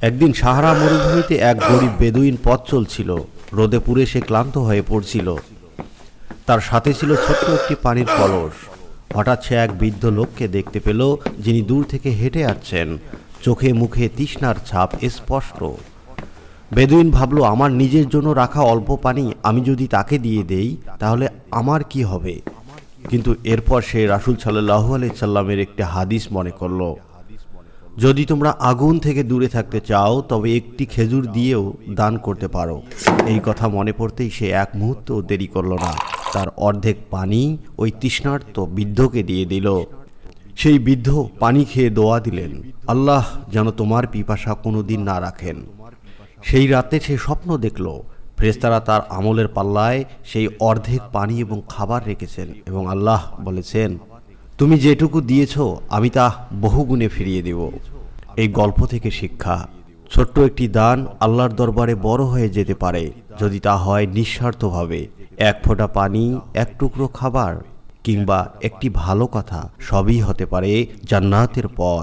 একদিন সাহারা মরুভূমিতে এক গরিব বেদুইন পথ চলছিল। রোদে পুড়ে সে ক্লান্ত হয়ে পড়ছিল। তার সাথে ছিল ছোট্ট একটি পানির কলস। হঠাৎ সে এক বৃদ্ধ লোককে দেখতে পেল, যিনি দূর থেকে হেঁটে আসছেন। চোখে মুখে তৃষ্ণার ছাপ স্পষ্ট। বেদুইন ভাবলো, আমার নিজের জন্য রাখা অল্প পানি আমি যদি তাকে দিয়ে দেই, তাহলে আমার কি হবে? কিন্তু এরপর সে রাসুল সাল্লাহ সাল্লামের একটি হাদিস মনে করল। যদি তোমরা আগুন থেকে দূরে থাকতে চাও, তবে একটি খেজুর দিয়েও দান করতে পারো। এই কথা মনে পড়তেই সে এক মুহূর্ত দেরি করল না। তার অর্ধেক পানি ওই তৃষ্ণার্ত বৃদ্ধকে দিয়ে দিল। সেই বৃদ্ধ পানি খেয়ে দোয়া দিলেন, আল্লাহ যেন তোমার পিপাসা কোনোদিন না রাখেন। সেই রাতে সে স্বপ্ন দেখল ফেরেস্তারা তার আমলের পাল্লায় সেই অর্ধেক পানি এবং খাবার রেখেছেন এবং আল্লাহ বলেছেন তুমি যেটুকু দিয়েছ, আমি তা বহুগুণে ফিরিয়ে দেব। এই গল্প থেকে শিক্ষা। ছোট্ট একটি দান আল্লাহর দরবারে বড় হয়ে যেতে পারে, যদি তা হয় নিঃস্বার্থভাবে। এক ফোঁটা পানি, এক টুকরো খাবার, কিংবা একটি ভালো কথা, সবই হতে পারে জান্নাতের পথ।